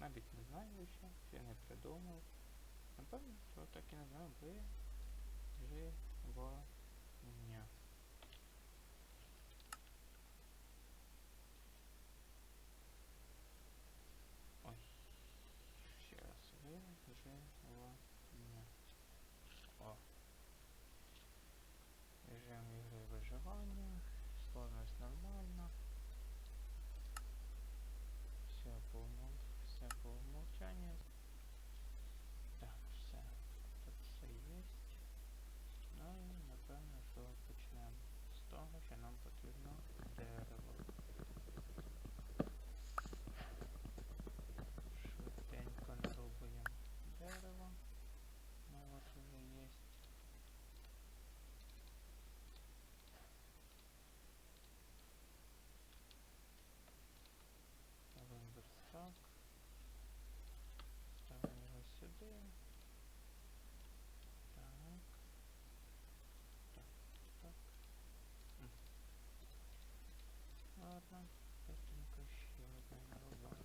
Навіть не знаю ще, ще не придумав. Напевно, що так і виживання. Ой. Ще раз. Виживання. О. Режим ігри виживання. Складність нормальна. Все по умов... все по умовчанню. Так, все. Тут все є. Ну і напевно, що почнемо з того, що нам потрібно дерево. Швиденько нарубуємо дерево. Ну от уже є. Ставимо верстак. Ставимо його сюди. Так. Так, так. М. Ладно, быстренько ще одне нарубаємо.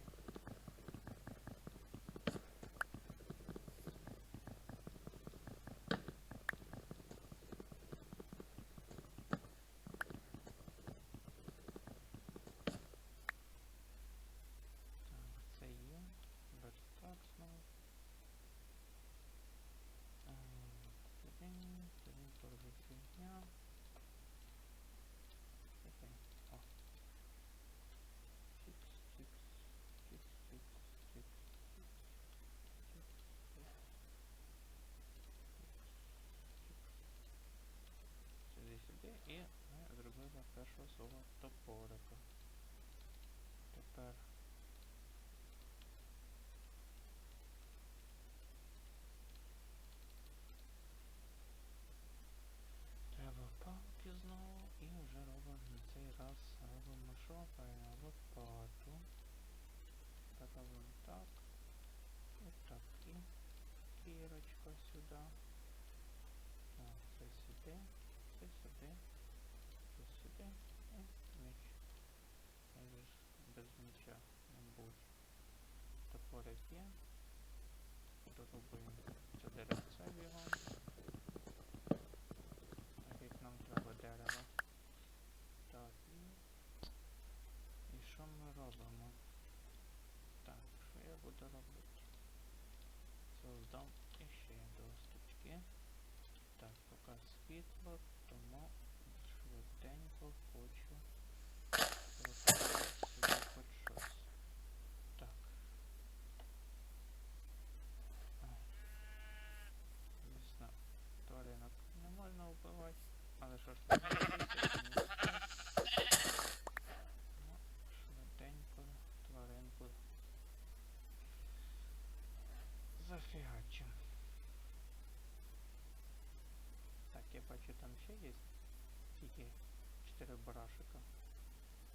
Так, це є. Верстак знову. Тидень, тидень торби фігня. Окей. О. Чікс, чікс, чікс, чікс, чікс, чікс, чікс, чікс, Сюди, сюди і ми зробили першого свого топорика. Тепер Треба палки знову і вже робимо на цей раз робимо? Правильно, лопату. Так робимо так. І так, і кірочка сюди. Це сюди, це сюди, це сюди і меч. Я ж без меча не будь. Топорик є. Дорубуємо це деревце. Так як нам треба дерево. Так, і... І що ми робимо? Так, що я буду робити? Создам іще досточки. Так, поки світло, тому швиденько хочу зробити собі хоч щось. Так. А. Звісно, тваринок не можна вбивати, але що ж там робити? Ну, швиденько тваринку зафігачим. Так, я бачу там ще є тільки 4 барашика.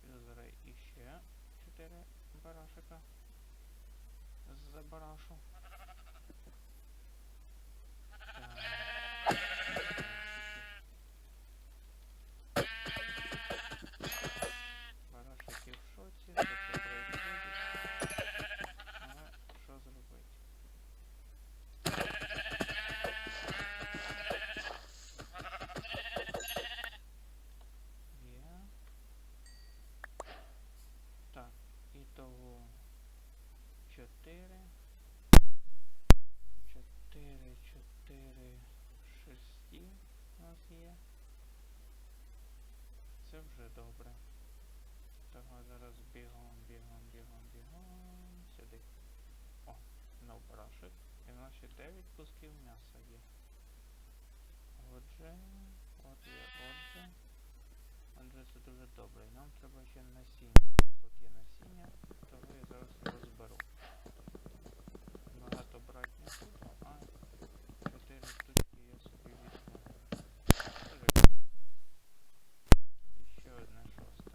Підозрюю іще 4 барашика забарашу. Так. Барашики в шоці, що це происходить. Але що зробити? Є. Так, ітого 4. 4, 4, 6 у нас є. Це вже добре. Того зараз бігом, бігом, бігом, бігом. Сюди. О, знов барашек. І в нас ще 9 кусків м'яса є. Отже, от є, отже. Отже, це дуже добре. Нам треба ще насіння. Тут є насіння, того я зараз розберу. Багато брати не буду, а 4 штучки я собі візьму. Дуже і ще одне шосте.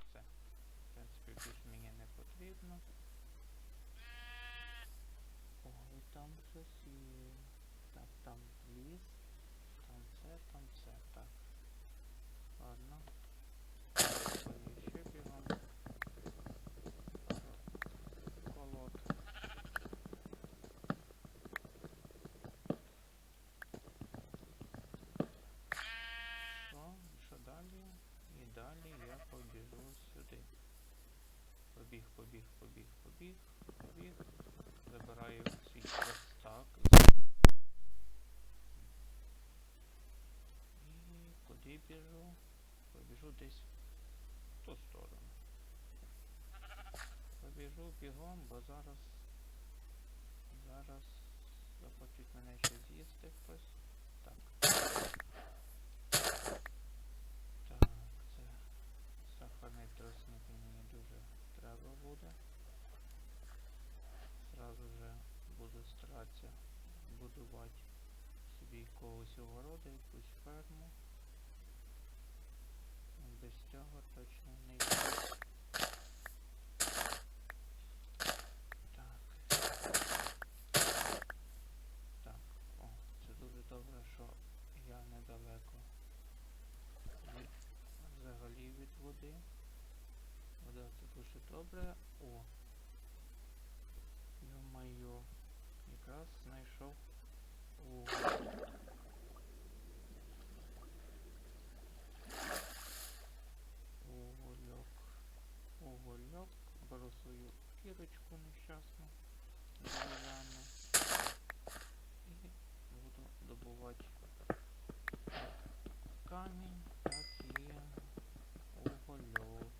Все. В принципі, більш мені не потрібно. О, біжу сюди. Побіг, побіг, побіг, побіг, побіг. Забираю свій верстак. І куди біжу? Побіжу десь в ту сторону. Побіжу бігом, бо зараз. Зараз захочуть мене ще з'їсти хтось. Так. Так, це сахарний тросник мені дуже треба буде. Зразу же буду старатися будувати собі когось огороди, якусь ферму. Без цього точно не йде. Так. О, це дуже добре, що я недалеко від взагалі від води. Вода це дуже добре. О. Йо-майо. Якраз знайшов вуголь. Угольок. Угольок. Беру свою кірочку нещасну. Дерев'яну. І буду добувати камінь, так і угольок.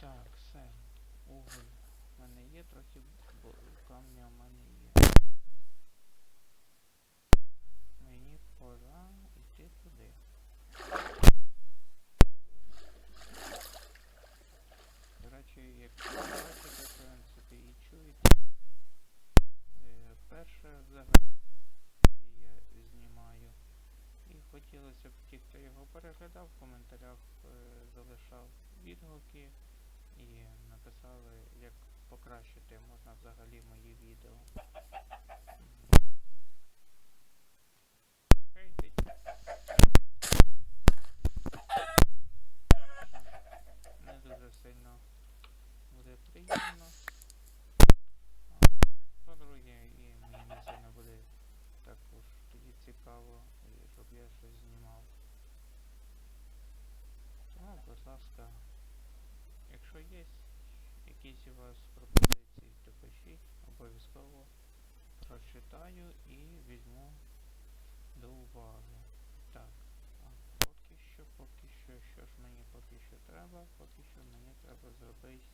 Так, все. Уголь в мене є трохи, бо камня в мене є. Мені пора йти туди. До речі, як бачите, в принципі, і чуєте. Е, перше взагалі я знімаю. І хотілося б ті, хто його переглядав, в коментарях е, залишав відгуки і написали, як покращити можна взагалі мої відео. Хейтить. Не дуже сильно буде приємно. А, По-друге, і мені не сильно буде також тоді цікаво, і щоб я щось знімав. Тому, будь ласка, якщо є якісь у вас пропозиції, то пишіть, обов'язково прочитаю і візьму до уваги. Так, а поки що, поки що, що ж мені поки що треба, поки що мені треба зробити.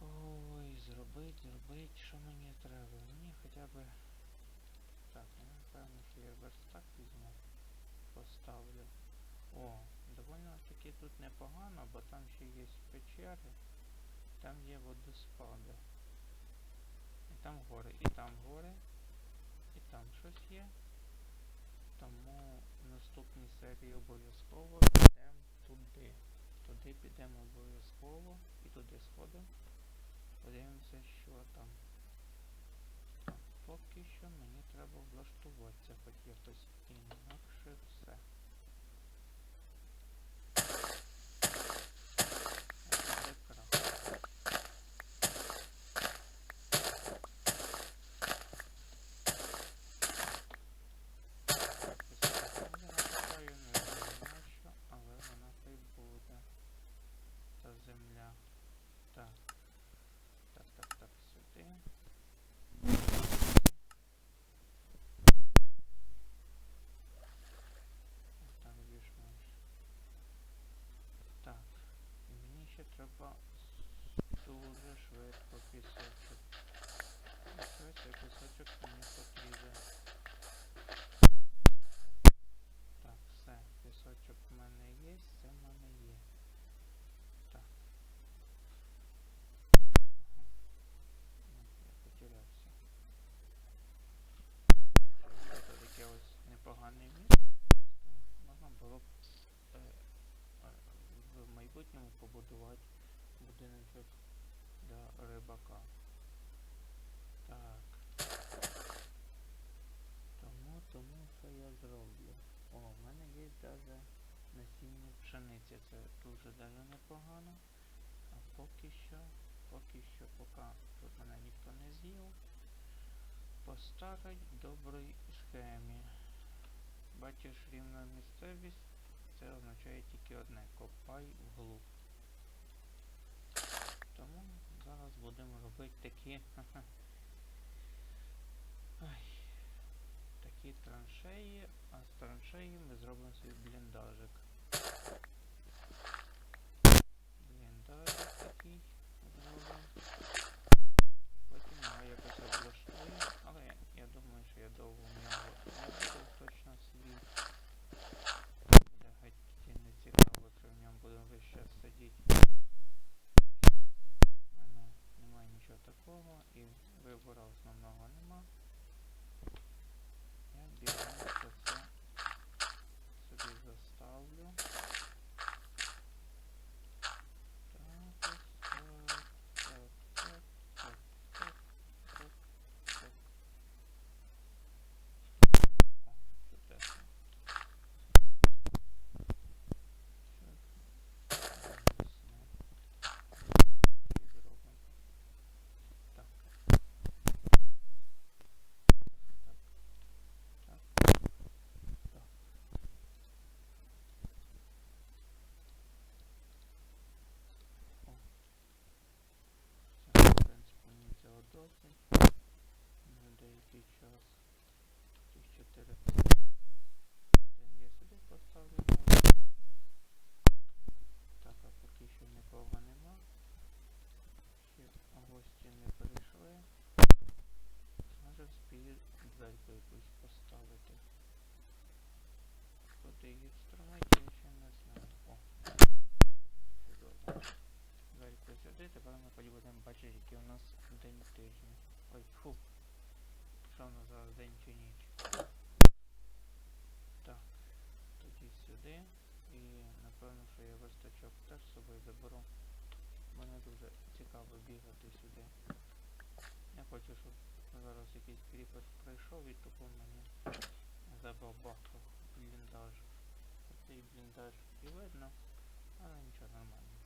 Ой, зробить, зробить, що мені треба? Мені хоча б. Так, ну напевно, що я верстак візьму, поставлю. О, довольно таки тут непогано, бо там ще є печери, там є водоспади. Там гори, і там гори, і там щось є. Тому в наступній серії обов'язково підемо туди. Туди підемо обов'язково і туди сходимо. Подивимося, що там. Поки що мені треба влаштуватися, хоч якось інакше майбутньому побудувати будиночок для рибака. Так. Тому, тому що я зроблю. О, в мене є даже насіння пшениці. Це дуже даже непогано. А поки що, поки що, поки тут мене ніхто не з'їв. По старій добрій схемі. Бачиш рівна місцевість це означає тільки одне. Копай вглуб. Тому зараз будемо робити такі ха такі траншеї, а з траншеї ми зробимо свій бліндажик. роки на деякий час. заберу. Бо не дуже цікаво бігати сюди. Я хочу, щоб зараз якийсь кріпер прийшов і тупо мені забабахав бліндаж. Цей бліндаж і видно, але нічого нормально.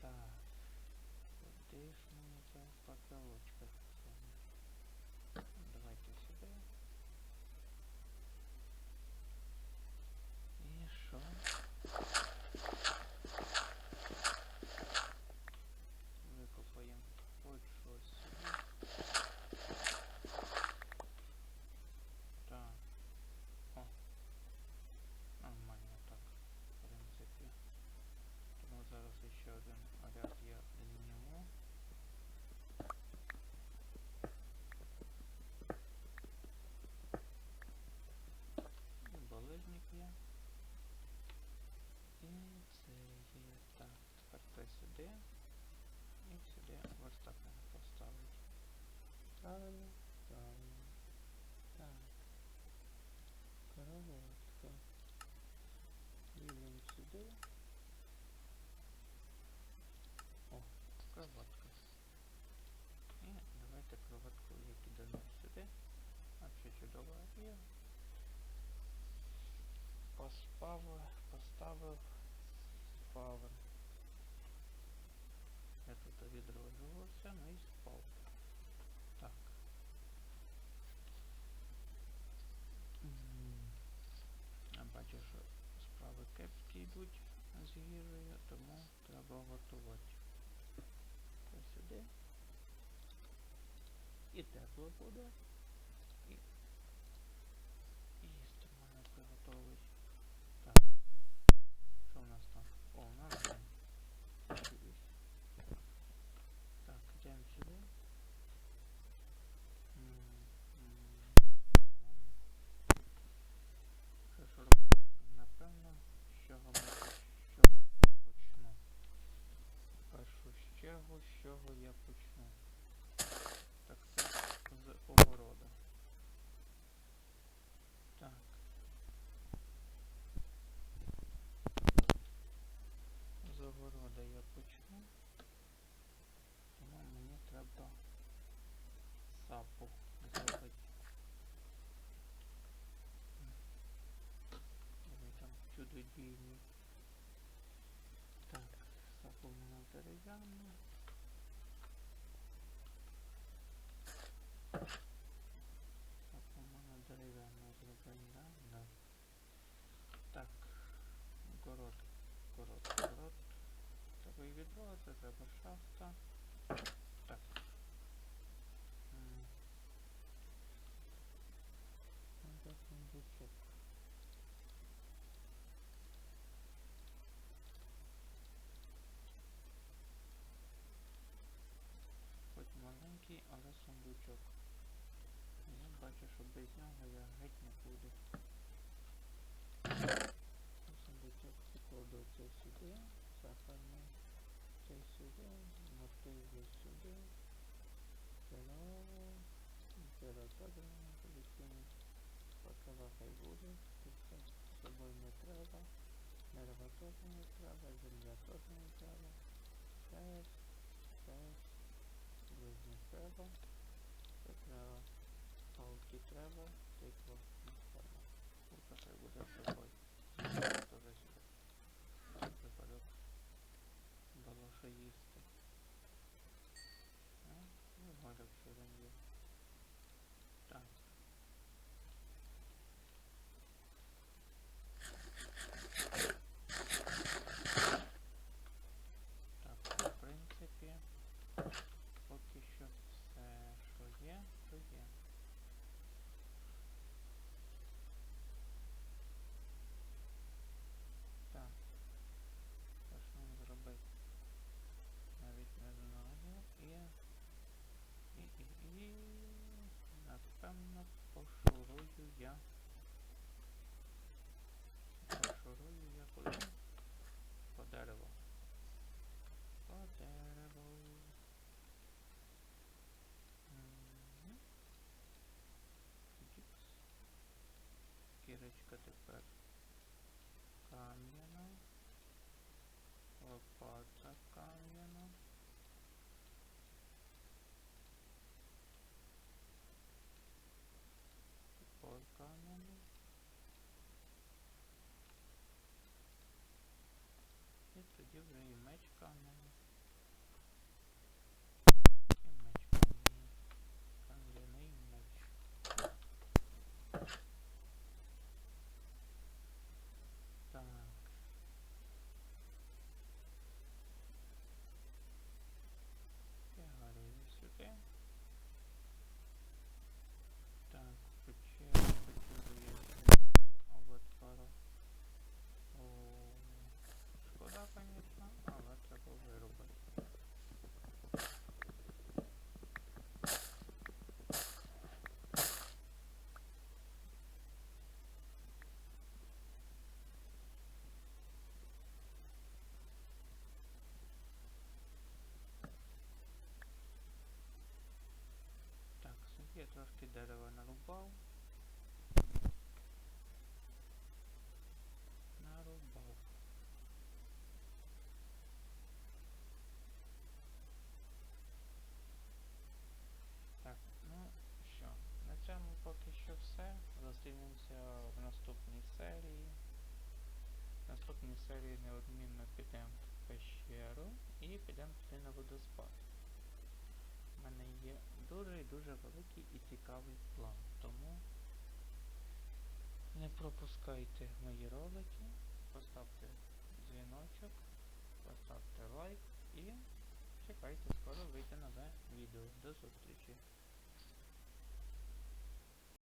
Так, куди ж мені ця пакелочка йдуть з гірою, тому треба готувати. Ось сюди. І тепло буде. то сапу зробити. Вони там чудодійні. Так, сапу в мене дерев'яна. Маленький, але сундучок. Я бачу, що без нього я геть не буду. Сундучок цей сюди, сахарний цей сюди, мотиви сюди, не буде кинути. Факела хай буде, тут це з собою не треба, дерева не треба, земля теж не треба, це треба, палки треба, Тикло. не треба. Лука хай буде з Тоже сюди. Випадок було їсти. Ну, малюк ще один є. Трошки дерева. Нарубав. Так, ну що, на цьому поки що все. Зустрінемося в наступній серії. В наступній серії неодмінно підемо в пещеру і підемо туди на водоспад. У мене є дуже великий і цікавий план. Тому не пропускайте мої ролики, поставте дзвіночок, поставте лайк і чекайте, скоро вийде нове відео. До зустрічі!